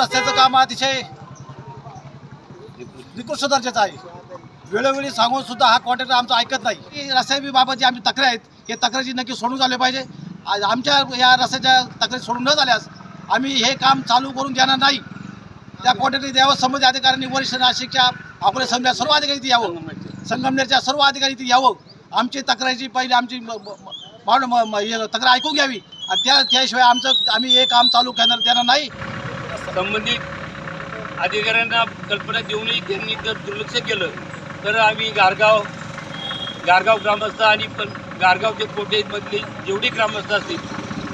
रस्त्याचं काम अतिशय निकृष्ट दर्जाचं आहे. वेळोवेळी सांगून सुद्धा हा कॉन्ट्रॅक्टर आमचं ऐकत नाही. ही रस्त्याबाबत जी आमची तक्रार आहेत हे तक्रारी नक्की सोडून झाले पाहिजे. आज आमच्या या रस्त्याच्या तक्रारी सोडून न झाल्यास आम्ही हे काम चालू करून देणार नाही. त्या कॉन्ट्रॅक्टर द्यावं संबंधित अधिकाऱ्यांनी वरिष्ठ नाशिकच्या आपल्या समजा सर्व अधिकारी इथे यावं. संगमनेरच्या सर्व अधिकारी इथे यावं. आमची तक्रारीची पहिली आमची तक्रार ऐकून घ्यावी. आणि त्या त्याशिवाय आमचं आम्ही हे काम चालू करणार देणार नाही. संबंधित अधिकाऱ्यांना कल्पना देऊनही त्यांनी जर दुर्लक्ष केलं तर आम्ही गारगाव गारगाव ग्रामस्थ आणि पण गारगाव ते कोटेमधली जेवढी ग्रामस्थ असतील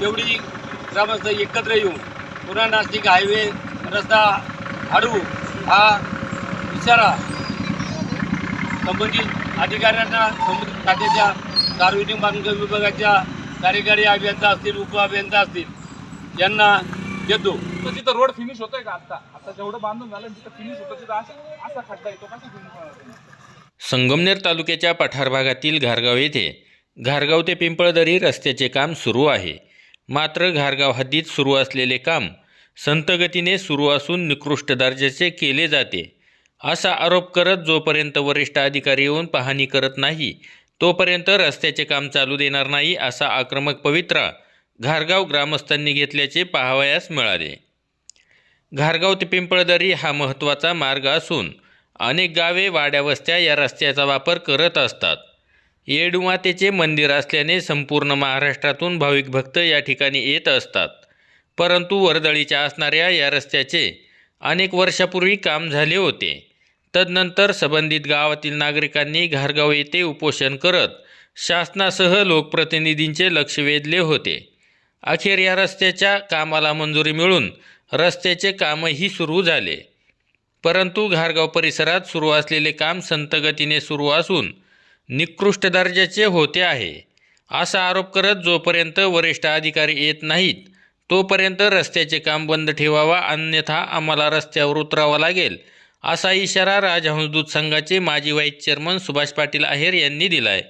तेवढी ग्रामस्थ एकत्र येऊन पुन्हा नाशिक हायवे रस्ता हाडू हा इशारा संबंधित अधिकाऱ्यांना संबंधित खात्याच्या सार्वजनिक बांधकाम विभागाच्या कार्यकारी अभियंता असतील उप अभियंता असतील यांना देतो तर तिथं रोड फिनिश होतोय का आता आता जेवढं बांधून झालं तिथं फिनिश होतं तिथं असा असा खड्डा येतो कसा फिनिश होणार संगमनेर तालुक्याच्या पठार भागातील घारगाव येथे घारगाव ते पिंपळदरी रस्त्याचे काम सुरू आहे. मात्र घारगाव हद्दीत सुरू असलेले काम संतगतीने सुरू असून निकृष्ट दर्जाचे केले जाते. असा आरोप करत जोपर्यंत वरिष्ठ अधिकारी येऊन पाहणी करत नाही तोपर्यंत रस्त्याचे काम चालू देणार नाही असा आक्रमक पवित्रा घारगाव ग्रामस्थांनी घेतल्याचे पाहावयास मिळाले. घारगाव ते पिंपळदरी हा महत्त्वाचा मार्ग असून अनेक गावे वाड्यावस्त्या या रस्त्याचा वापर करत असतात. येडुमातेचे मंदिर असल्याने संपूर्ण महाराष्ट्रातून भाविक भक्त या ठिकाणी येत असतात. परंतु वर्दळीच्या असणाऱ्या या रस्त्याचे अनेक वर्षापूर्वी काम झाले होते. तदनंतर संबंधित गावातील नागरिकांनी घारगाव येथे उपोषण करत शासनासह लोकप्रतिनिधींचे लक्ष वेधले होते. अखेर या रस्त्याच्या कामाला मंजुरी मिळून रस्त्याचे कामही सुरू झाले. परंतु घारगाव परिसरात सुरू असलेले काम संतगतीने सुरू असून निकृष्ट दर्जाचे होते आहे. असा आरोप करत जोपर्यंत वरिष्ठ अधिकारी येत नाहीत तोपर्यंत रस्त्याचे काम बंद ठेवावा अन्यथा आम्हाला रस्त्यावर उतरावा लागेल असा इशारा राजहंसदूत संघाचे माजी व्हाईस चेअरमन सुभाष पाटील आहेर यांनी दिलाय.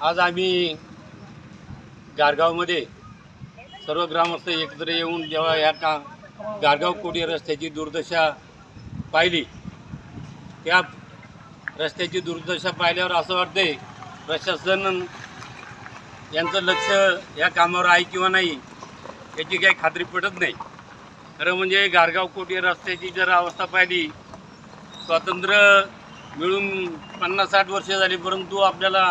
आज आम्ही गारगावमध्ये सर्व ग्रामस्थ एकत्र येऊन जेव्हा या का गारगाव कोडी रस्त्याची दुर्दशा पाहिली त्या रस्त्याची दुर्दशा पाहिल्यावर असं वाटतंय प्रशासन यांचं लक्ष या कामावर आहे किंवा नाही याची काही खात्री पटत नाही. खरं म्हणजे गारगाव कोटी रस्त्याची जर अवस्था पाहिली स्वातंत्र्य मिळून पन्नास साठ वर्ष झाली परंतु आपल्याला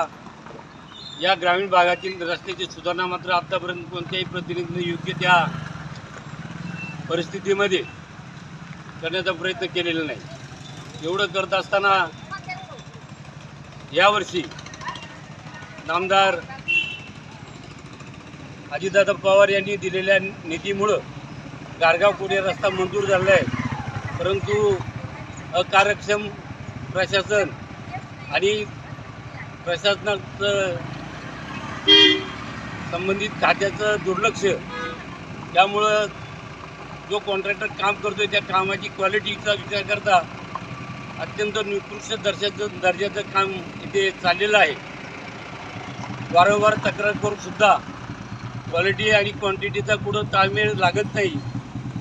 या ग्रामीण भागातील रस्त्याची सुधारणा मात्र आत्तापर्यंत कोणत्याही प्रतिनिधीने योग्य त्या परिस्थितीमध्ये करण्याचा प्रयत्न केलेला नाही. एवढं करत असताना यावर्षी नामदार अजितदादा पवार यांनी दिलेल्या निधीमुळं गारगाव पुढे रस्ता मंजूर झाला आहे. परंतु अकार्यक्षम प्रशासन आणि प्रशासनाचं संबंधित खात्याचं दुर्लक्ष. त्यामुळं जो कॉन्ट्रॅक्टर काम करतोय त्या कामाची क्वालिटीचा विचार करता अत्यंत निकृष्ट दर्जाचं दर्जाचं काम इथे चाललेलं आहे. वारंवार तक्रार करूनसुद्धा क्वालिटी आणि क्वांटिटीचा कुठं ताळमेळ लागत नाही.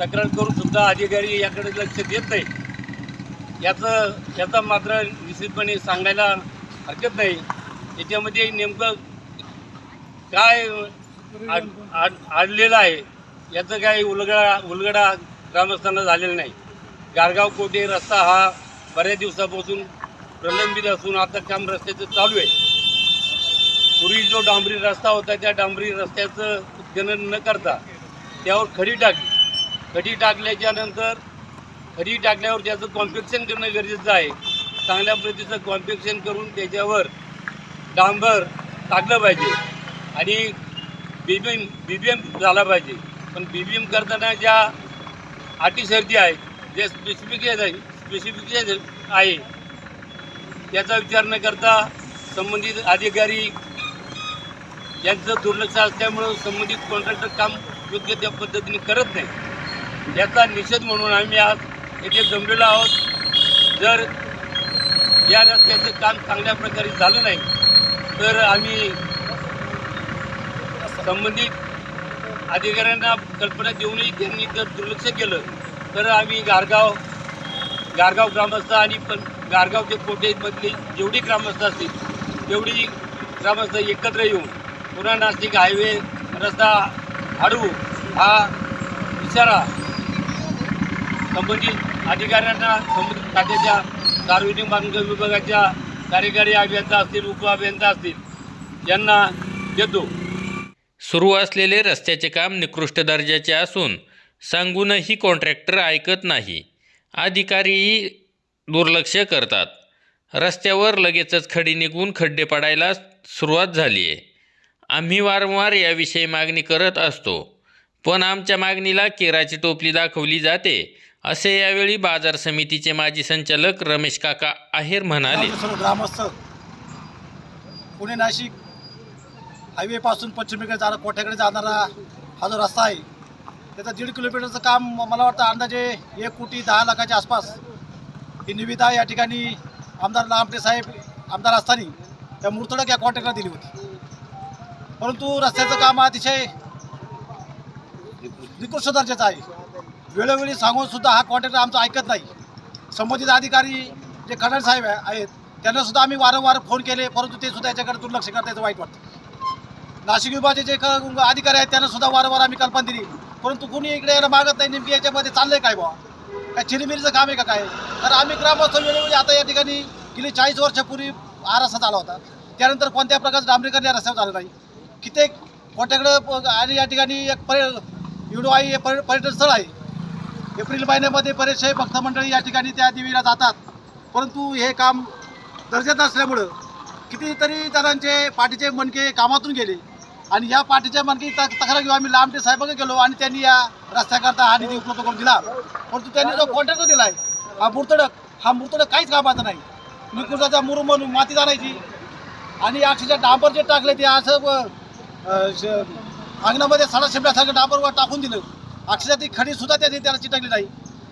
तक्रार करूनसुद्धा अधिकारी याकडे लक्ष देत नाही. याचं याचा मात्र निश्चितपणे सांगायला हरकत नाही. याच्यामध्ये नेमकं काय आणलेलं आडलेलं आहे? याचं काही उलगडा उलगडा ग्रामस्थांना झालेला नाही. गारगाव कोटे रस्ता हा बऱ्याच दिवसापासून प्रलंबित असून आता काम रस्त्याचं चालू आहे. पूर्वी जो डांबरी रस्ता होता त्या डांबरी रस्त्याचं उत्खनन न करता त्यावर खडी टाकली. खडी टाकल्याच्या नंतर खडी टाकल्यावर त्याचं कॉम्पेक्शन करणं गरजेचं आहे. चांगल्या प्रतीचं कॉम्पेक्शन करून त्याच्यावर डांबर टाकलं पाहिजे. आणि बी बी एम बी बी एम झाला पाहिजे. पण बी बी एम करताना ज्या अटी शर्ती आहेत जे स्पेसिफिकेज आहे स्पेसिफिकेशन आहे त्याचा विचार न करता संबंधित अधिकारी यांचं दुर्लक्ष असल्यामुळं संबंधित कॉन्ट्रॅक्टर काम योग्य त्या पद्धतीने करत नाही. याचा निषेध म्हणून आम्ही आज येथे जमलेलो आहोत. जर या रस्त्याचं काम चांगल्या प्रकारे झालं नाही तर आम्ही संबंधित अधिकाऱ्यांना कल्पना देऊनही त्यांनी जर दुर्लक्ष केलं तर आम्ही गारगाव गारगाव ग्रामस्थ आणि पण गारगावचे कोटेमधली जेवढी ग्रामस्थ असतील तेवढी ग्रामस्थ एकत्र येऊन पुन्हा नाशिक हायवे रस्ता हाडू हा इशारा संबंधित अधिकाऱ्यांना संबंधित खात्याच्या सार्वजनिक बांधकाम विभागाच्या कार्यकारी अभियंता असतील उप अभियंता असतील यांना देतो. सुरू असलेले रस्त्याचे काम निकृष्ट दर्जाचे असून सांगूनही कॉन्ट्रॅक्टर ऐकत नाही. अधिकारीही दुर्लक्ष करतात. रस्त्यावर लगेचच खडी निघून खड्डे पडायला सुरुवात झाली आहे. आम्ही वारंवार याविषयी मागणी करत असतो पण आमच्या मागणीला केराची टोपली दाखवली जाते असे यावेळी बाजार समितीचे माजी संचालक रमेश काका आहेर म्हणाले. ग्रामस्थ पुणे नाशिक हायवे पासून पश्चिमेकडे जाणार कोठ्याकडे जाणारा हा जो रस्ता आहे त्याचं दीड किलोमीटरचं काम मला वाटतं अंदाजे एक कोटी दहा लाखाच्या आसपास ही निविदा या ठिकाणी आमदार लांबटे साहेब आमदार असताना त्या मुर्तडक या कॉन्ट्रॅक्टला दिली होती. परंतु रस्त्याचं काम अतिशय निकृष्ट दर्जाचं आहे. वेळोवेळी सांगूनसुद्धा हा कॉन्ट्रॅक्टर आमचं ऐकत नाही. संबंधित अधिकारी जे खडण साहेब आहे- आहेत त्यांनासुद्धा आम्ही वारंवार फोन केले परंतु ते सुद्धा याच्याकडे दुर्लक्ष करतायचं वाईट वाटतं. नाशिक विभागाचे जे क- अधिकारी आहेत त्यांना सुद्धा वारंवार आम्ही कल्पना दिली. परंतु कुणी इकडे यायला मागत नाही नेमकी याच्यामध्ये चाललंय काय बा काय चिरीमिरीचं काम आहे का काय? तर आम्ही ग्रामस्थ वेळोवेळी आता या ठिकाणी गेली चाळीस वर्षापूर्वी हा रस्ता आला होता. त्यानंतर कोणत्या प्रकारचं डांबरीकरण या रस्त्यावर झालं नाही. कित्येक मोठ्याकडं प- आणि या ठिकाणी एक पर्य युडोआई हे पर्य पर्यटन स्थळ आहे. एप्रिल महिन्यामध्ये बरेचसे भक्त मंडळी या ठिकाणी त्या देवीला जातात. परंतु हे काम दर्जाचं असल्यामुळं कितीतरी जणांचे पाठीचे मणके कामातून गेले. आणि या पाठीच्या मानकी तक्रार घेऊन आम्ही लांबटे साहेबांकडे गेलो आणि त्यांनी या रस्त्याकरता हा निधी उपलब्ध करून दिला. परंतु त्यांनी जो कॉन्ट्रॅक्ट दिला आहे हा मृतडक हा मृतडक काहीच कामाचा नाही. निकुजाचा मुरु म्हणून माती जाणायची आणि अक्षरशः डांबर जे टाकले ते असं अंगणामध्ये सडा शिंपल्यासारखं डांबरवर टाकून दिलं. अक्षरशः ती खडी सुद्धा त्यांनी त्याला चिटकली नाही.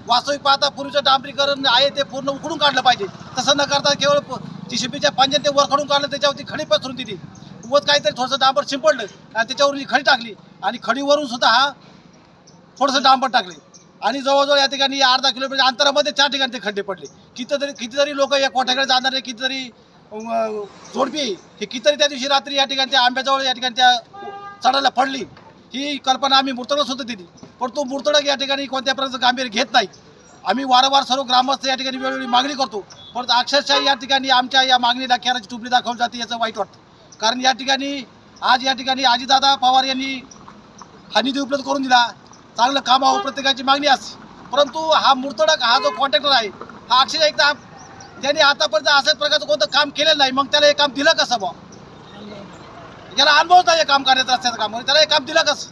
वास्तविक पाहता पूर्वीचं डांबरीकरण आहे ते पूर्ण उकडून काढलं पाहिजे. तसं न करता केवळ जीसीपीच्या पांजन ते वर काढून काढलं त्याच्यावरती खडी पसरून दिली. उगत काहीतरी थोडंसं डांबर शिंपडलं आणि त्याच्यावरून ही खडी टाकली आणि खडीवरून सुद्धा हा थोडंसं डांबर टाकले. आणि जवळजवळ या ठिकाणी अर्धा किलोमीटर अंतरामध्ये चार ठिकाणी ते खड्डे पडले. कितीतरी कितीतरी लोक या कोठ्याकडे जाणारे कितीतरी अं, जोडपी हे कितीतरी त्या दिवशी रात्री या ठिकाणी त्या आंब्याजवळ या ठिकाणी त्या चढायला पडली. ही कल्पना आम्ही मूर्तडक सुद्धा दिली. परंतु मूर्तडक या ठिकाणी कोणत्या प्रकारचं गांभीर्य घेत नाही. आम्ही वारंवार सर्व ग्रामस्थ या ठिकाणी वेळोवेळी मागणी करतो. परंतु अक्षरशः या ठिकाणी आमच्या या मागणीला खेळाची टुपली दाखवली जाते याचं वाईट वाटतं. कारण या ठिकाणी आज या ठिकाणी आजीदादा पवार यांनी हा निधी उपलब्ध करून दिला. चांगलं काम व्हावं प्रत्येकाची मागणी असते परंतु हा मूर्तडक हा जो कॉन्ट्रॅक्टर आहे हा अक्षरशः एकदा त्यांनी आतापर्यंत असं प्रकारचं कोणतं काम केलेलं नाही. मग त्याला हे काम दिलं कसं बा याला अनुभवच नाही काम करायचं रस्त्याचं काम. त्याला हे काम दिलं कसं?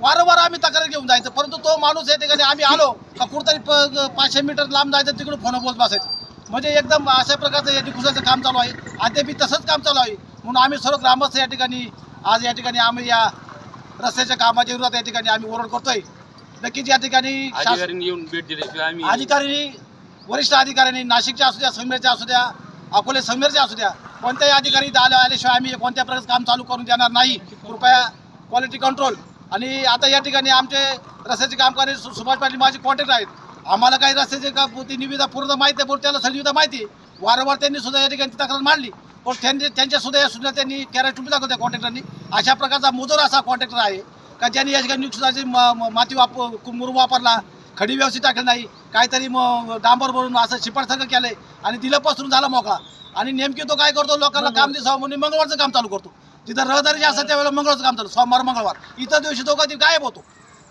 वारंवार आम्ही तक्रार घेऊन जायचं. परंतु तो माणूस या ठिकाणी आम्ही आलो का कुठतरी प- पाचशे मीटर लांब जायचं तिकडून फोन बोलत बसायचं. म्हणजे एकदम अशा प्रकारचं या घुसाचं काम चालू आहे. अद्यापी तसंच काम चालू आहे. म्हणून आम्ही सर्व ग्रामस्थ या ठिकाणी आज या ठिकाणी आम्ही या रस्त्याच्या कामाच्या विरोधात या ठिकाणी आम्ही ओरड करतोय. नक्कीच या ठिकाणी अधिकाऱ्यांनी वरिष्ठ अधिकाऱ्यांनी नाशिकच्या असू द्या संगमेरच्या असू द्या अकोले संगमेरच्या असू द्या कोणत्याही अधिकारी आल्या आल्याशिवाय आम्ही कोणत्या प्रकारचं काम चालू करून देणार नाही. कृपया क्वालिटी कंट्रोल आणि आता या ठिकाणी आमचे रस्त्याचे कामगार सु- सुभाष पाटील माझे कॉन्टॅक्ट आहेत. आम्हाला काही रस्त्याचे का ती निविदा पूर्ण माहिती आहे त्याला सगळी निविदा माहिती आहे. वारंवार त्यांनी सुद्धा या ठिकाणी तक्रार मांडली. पण त्यांनी त्यांच्या सुद्धा या सुद्धा त्यांनी कॅरेट टुपी दाखवत्या कॉन्ट्रॅक्टरनी अशा प्रकारचा मुजोर असा कॉन्ट्रॅक्टर आहे. का ज्यांनी या ठिकाणी नुकसानाची माती वापर मुरुम वापरला खडी व्यवस्थित टाकली नाही काहीतरी मग डांबर भरून असं शिपाडसारखं केलंय आणि दिलं पसरून झाला मोकळा आणि नेमकी तो काय करतो? लोकांना काम दिसावं म्हणून मंगळवारचं काम चालू करतो. जिथं रहदारी जे असतं त्यावेळेला मंगळवारचं काम चालू सोमवार मंगळवार. इतर दिवशी तो कधी गायब होतो.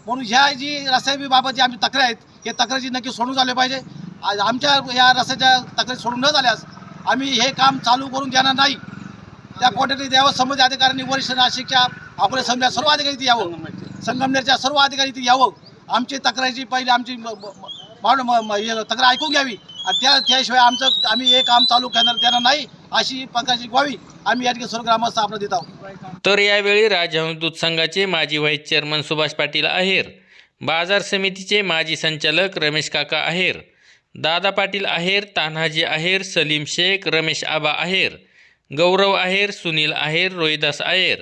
म्हणून ह्या जी रस्त्याबाबत जी आमची तक्रार आहेत हे तक्रारी नक्की सोडून झाले पाहिजे. आज आमच्या या रस्त्याच्या तक्रारी सोडून न झाल्यास आम्ही हे काम चालू करून देणार नाही. त्या क्वांटिटी द्यावं संबंधित अधिकाऱ्यांनी वरिष्ठ नाशिकच्या आपल्या समजा सर्व अधिकारी इथे यावं. संगमनेरच्या सर्व अधिकारी इथे यावं. आमची तक्रारीची पहिली आमची म- हे तक्रार ऐकून घ्यावी. आणि त्या त्याशिवाय आमचं आम्ही हे काम चालू करणार देणार नाही अशी प्रकारची ग्वावी आम्ही या ठिकाणी सर्व ग्रामस्थ आपण देत आहोत. तर यावेळी राजहंस दूध संघाचे माजी व्हाईस चेअरमन सुभाष पाटील आहेर बाजार समितीचे माजी संचालक रमेश काका आहेर दादा पाटील आहेर तान्हाजी आहेर सलीम शेख रमेश आबा आहेर गौरव आहेर सुनील आहेर रोहिदास आहेर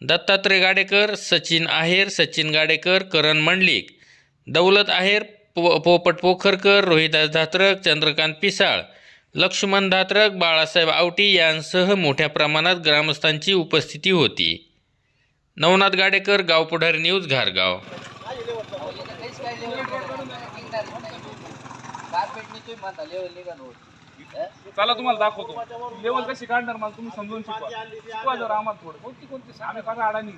दत्तात्रय गाडेकर सचिन आहेर सचिन गाडेकर करण मंडलिक दौलत आहेर पो पोपट पोखरकर रोहिदास धात्रक चंद्रकांत पिसाळ लक्ष्मण धात्रक बाळासाहेब आवटी यांसह मोठ्या प्रमाणात ग्रामस्थांची उपस्थिती होती. नवनाथ गाडेकर गावपुढारी न्यूज घारगाव. चला तुम्हाला दाखवतो. लेवल कशी काढणार मला तुम्ही समजून शिकवा. शिकवा जरा आम्हाला थोडं. कोणती कोणती? आम्ही काढा अडाणी.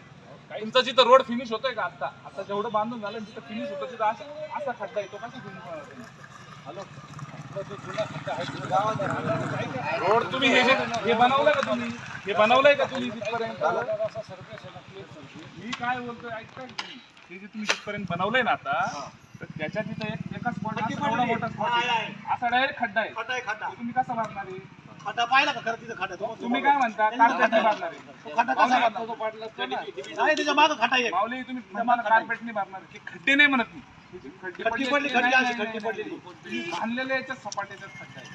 तुमचा जिथं रोड फिनिश होतोय का आता आता जेवढं बांधून झालं जिथं फिनिश होतं तिथं असा असा खड्डा येतो. कसा फिनिश होणार? हॅलो? रोड तुम्ही हे हे बनवलंय का तुम्ही? हे बनवलंय का तुम्ही तिथपर्यंत? मी काय बोलतोय ऐकताय हे जे तुम्ही तिथपर्यंत बनवलंय ना आता तर त्याच्या तिथं एक एका स्पॉट एवढा मोठा स्पॉट आहे. असा डायरेक्ट खड्डा आहे. खड्डा आहे खड्डा. तो तुम्ही कसा भरणार आहे खड्डा पाहिला का? खरं तिथं खड्डा तो- तुम्ही काय म्हणता? कार्पेटने आहे. तो खड्डा कसा भरणार? नाही त्याच्या मागं खड्डा आहे. माऊली तुम्ही तुम्हाला कार्पेटने भरणार आहे. ते खड्डे नाही म्हणत मी. खड्डे खड्डी पडले पडली ते खड्डी नाही, अशी नाही, खड्डी नाही, पडलेली याच्यात सपाट्याच्यात खड्डा आहे.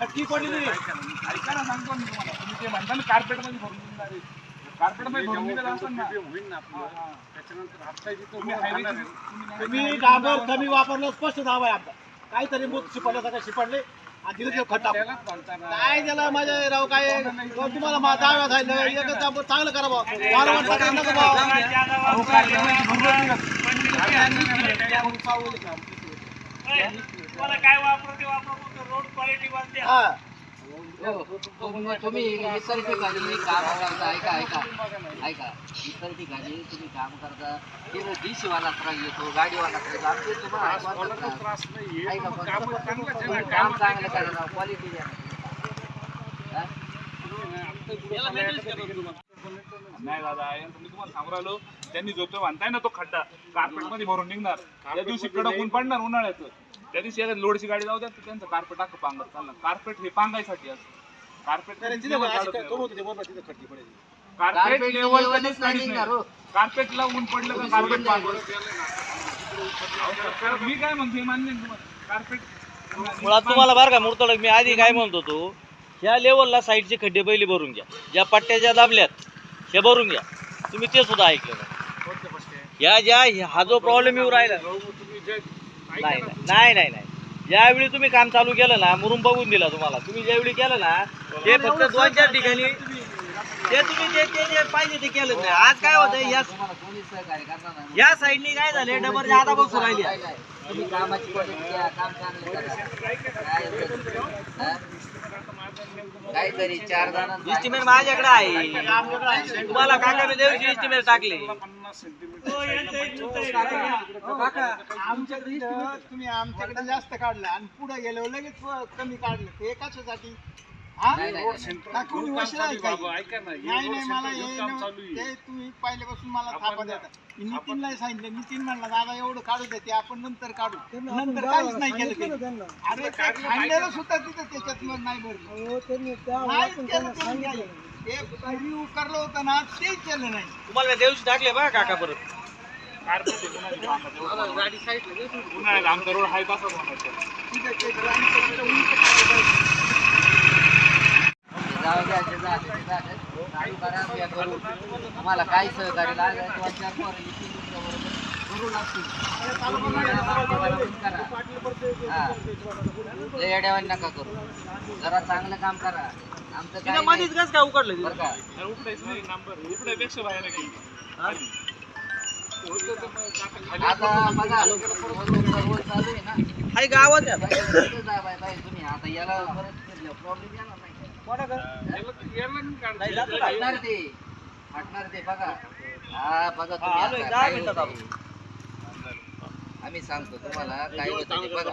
खड्डी पडलेली ऐका ना, ऐका ना सांगतो मी तुम्हाला. तुम्ही ते म्हणता ना कार्पेटमध्ये भरून देणार आहे. हा, हा. तुम्ही डांबर कमी वापरलं स्पष्ट आहे आमचा काहीतरी मूत शिपडल्यासारखं शिपडले आणि तिथे खड्डा काय त्याला माझ्या राव काय तुम्हाला मा- दहा वेळा सांगितलं एकच चांगलं करा बा वारंवार नका. अहो, कार्पेटमध्ये भरून दिलं. हा तुम्ही तुम्ही इतर ठिकाणी काम करता ऐका ऐका ऐका. इतर ठिकाणी तुम्ही काम करता तिथं डीसीवाला त्रास येतो गाडीवाला त्रास. आमचे तुम्हाला काम चांगलं करा क्वालिटी द्या. हा? नाही दादा आहे. मी तुम्हाला सांगू राहिलो त्यांनी जो तो म्हणताय ना तो खड्डा कार्पेटमध्ये भरून निघणार. त्या दिवशी कडक ऊन पडणार उन्हाळ्याचं. त्या दिवशी एखादी लोडची गाडी जाऊ द्या तर त्यांचं कार्पेट टाकं पांगत चालणार. कार्पेट हे पांगायसाठी असतं कार्पेट कार्पेट लेवल हो. कार्पेटला ऊन पडलं का कार्पेट पांगत मी काय म्हणतो मान्य तुम्हाला? कार्पेट मुळात तुम्हाला बरं का मुर्तडक मी आधी काय म्हणतो तो ह्या लेवलला साईडचे खड्डे पहिली भरून घ्या. ज्या पट्ट्याच्या दाबल्यात हे भरून घ्या तुम्ही ते सुद्धा ऐकलं नाही या ज्या हा जो प्रॉब्लेम येऊ राहिला नाही नाही नाही नाही नाही ज्यावेळी तुम्ही काम चालू केलं ना मुरुम बघून दिला तुम्हाला तुम्ही ज्यावेळी केलं ना ते फक्त दोन चार ठिकाणी ते तुम्ही ते ते जे पाहिजे ते केलं नाही आज काय होतं या तुम्हाला कोणी सहकार्य करणार नाही या साईडनी काय झाले डबर आता बसून राहिली. तुम्ही कामाची क्वालिटी द्या काम चांगलं करा काय होतं? हा? काहीतरी चार जणांचं इस्टिमेट माझ्याकडे आहे. तुम्हाला काका मी देऊची इस्टिमेट टाकले. आमच्याकडे तुम्ही आमच्याकडे जास्त काढलं आणि पुढे गेलो लगेच कमी काढलं. नाही. का कोणी वशला आहे काही? नाही नाही मला हे न- ते तुम्ही पहिल्यापासून मला थापा देता मी नितीनला सांगितलं नितीन म्हणला दादा एवढं काढू दे ते आपण नंतर काढू. नंतर काहीच नाही केलं त्यांनी. अरे ते खांद्याला सुद्धा तिथं त्याच्यात मग नाही भरलं. नाहीच केलं त्यांनी काही. ते पूर्वी उकरलं होतं ना तेच केलं नाही. तुम्हाला देऊशी टाकले बा काका परत. आहे, उन्हाळ्यात आमचा रोड हाय ते ग्रामपंचायत उंच काढलं तुम्हाला काही सहकार्य लागेल. करू नका करू जरा चांगलं काम करा आमचं काय मध्येच. कस काय उकडलं बरं का उकडायपेक्षा बाहेर आता बघा रोज चालू आहे ना गावात तुम्ही आता याला परत प्रॉब्लेम येणार नाही? हटणार ते. हटणार ते बघा. हा बघा तुम्ही आलोय, आता दहा काय मिनिटात होतं ते. आम्ही सांगतो तुम्हाला काय होतं ते बघा.